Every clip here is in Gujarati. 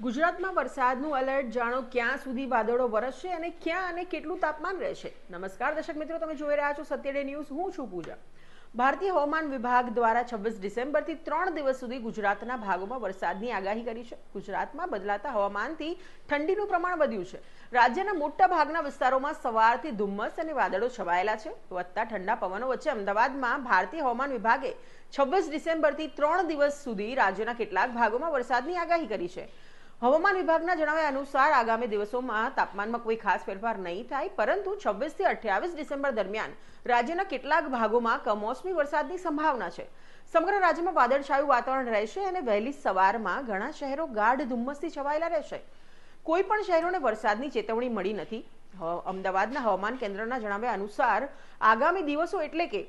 ગુજરાતમાં વરસાદનું અલર્ટ જાણો ક્યાં સુધી વાદળો વરસશે અને ક્યાં અને કેટલું તાપમાન રહેશે? નમસ્કાર, દર્શક મિત્રો, તમે જોઈ રહ્યા છો સત્યડે ન્યૂઝ. હું છું પૂજા. ભારતીય હવામાન વિભાગ દ્વારા છવ્વીસ ડિસેમ્બરથી ત્રણ દિવસ સુધી ગુજરાતના ભાગોમાં વરસાદની આગાહી કરી છે. ગુજરાતમાં બદલાતા હવામાનથી ઠંડીનું પ્રમાણ વધ્યું છે. રાજ્યના મોટા ભાગના વિસ્તારોમાં સવારથી ધુમ્મસ અને વાદળો છવાયેલા છે. વધતા ઠંડા પવનો વચ્ચે અમદાવાદમાં ભારતીય હવામાન વિભાગે છવ્વીસ ડિસેમ્બરથી ત્રણ દિવસ સુધી રાજ્યના કેટલાક ભાગોમાં વરસાદની આગાહી કરી છે. હવામાન વિભાગના જણાવ્યા અનુસાર આગામી દિવસોમાં તાપમાનમાં કોઈ ખાસ ફેરફાર નહીં થાય, પરંતુ છવ્વીસથી અઠ્યાવીસ ડિસેમ્બર દરમિયાન રાજ્યના કેટલાક ભાગોમાં કમોસમી વરસાદની સંભાવના છે. સમગ્ર રાજ્યમાં વાદળછાયું વાતાવરણ રહેશે અને વહેલી સવારમાં ઘણા શહેરો ગાઢ ધુમ્મસથી છવાયેલા રહેશે. કોઈ પણ શહેરોને વરસાદની ચેતવણી મળી નથી. અમદાવાદના હવામાન કેન્દ્રના જણાવ્યા અનુસાર આગામી દિવસો એટલે કે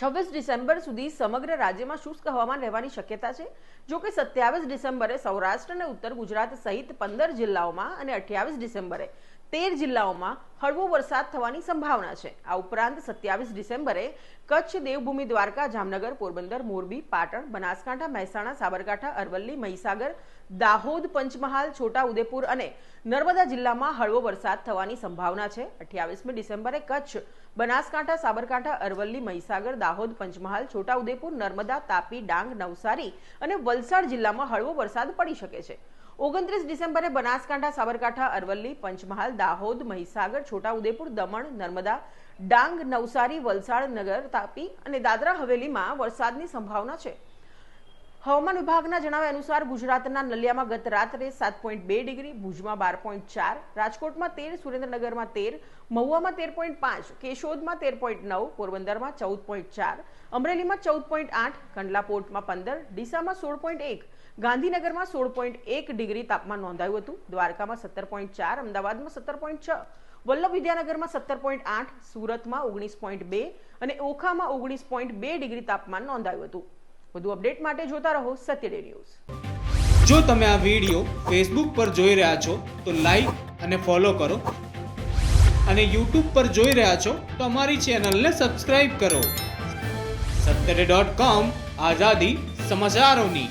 છવ્વીસ ડિસેમ્બર સુધી સમગ્ર રાજ્યમાં શુષ્ક હવામાન રહેવાની શક્યતા છે. જો કે સત્યાવીસ ડિસેમ્બરે સૌરાષ્ટ્ર અને ઉત્તર ગુજરાત સહિત પંદર જિલ્લાઓમાં અને અઠ્યાવીસ ડિસેમ્બરે તેર જિલ્લાઓમાં હળવો વરસાદ થવાની સંભાવના છે. આ ઉપરાંત સત્યાવીસ ડિસેમ્બરે કચ્છ, દેવભૂમિ, દ્વારકા, જામનગર, પોરબંદર, મોરબી, પાટણ, બનાસકાંઠા, મહેસાણા, સાબરકાંઠા, અરવલ્લી, મહીસાગર, દાહોદ, પંચમહાલ છોટા ઉદેપુર અને નર્મદા જિલ્લામાં હળવો વરસાદ થવાની સંભાવના છે. અઠ્યાવીસમી ડિસેમ્બરે કચ્છ, બનાસકાંઠા, સાબરકાંઠા, અરવલ્લી, મહીસાગર, દાહોદ, પંચમહાલ છોટા ઉદેપુર નર્મદા, તાપી, ડાંગ, નવસારી અને વલસાડ જિલ્લામાં હળવો વરસાદ પડી શકે છે. ઓગણત્રીસ ડિસેમ્બરે બનાસકાંઠા, સાબરકાંઠા, અરવલ્લી, પંચમહાલ, દાહોદ, મહીસાગર છોટા ઉદેપુર દમણ, નર્મદા, ડાંગ, નવસારી, વલસાડ નગર તાપી અને દાદરા હવેલીમાં વરસાદની સંભાવના છે. હવામાન વિભાગના જણાવ્યા અનુસાર ગુજરાતના નલિયામાં ગત રાત્રે સાત પોઈન્ટ બે ડિગ્રી, ભુજમાં બાર પોઈન્ટ ચાર, રાજકોટમાં તેર, સુરેન્દ્રનગરમાં તેર, મહુવામાં તેર પોઈન્ટ પાંચ, કેશોદમાં તેર પોઈન્ટ નવ, પોરબંદરમાં ચૌદ પોઈન્ટ ચાર, અમરેલીમાં ચૌદ પોઈન્ટ આઠ કંડલા પોર્ટમાં પંદર, ડીસામાં સોળ પોઈન્ટ એક, ગાંધીનગરમાં સોળ પોઈન્ટ એક ડિગ્રી તાપમાન નોંધાયું હતું, દ્વારકામાં સત્તર પોઈન્ટ ચાર, અમદાવાદમાં સત્તર પોઈન્ટ છ, વલ્લભ વિદ્યાનગરમાં સત્તર પોઈન્ટ આઠ, સુરતમાં ઓગણીસ પોઈન્ટ બે અને ઓખામાં ઓગણીસ પોઈન્ટ બે ડિગ્રી તાપમાન નોંધાયું હતું. વધુ અપડેટ માટે જોતા રહો સત્યડે ન્યૂઝ. જો તમે આ વીડિયો ફેસબુક પર જોઈ રહ્યા છો, તો લાઈક અને ફોલો કરો. અને યુટ્યુબ પર જોઈ રહ્યા છો, તો અમારી ચેનલને સબસ્ક્રાઇબ કરો. સત્તરે ડોટ કોમ આઝાદી સમાચારોની.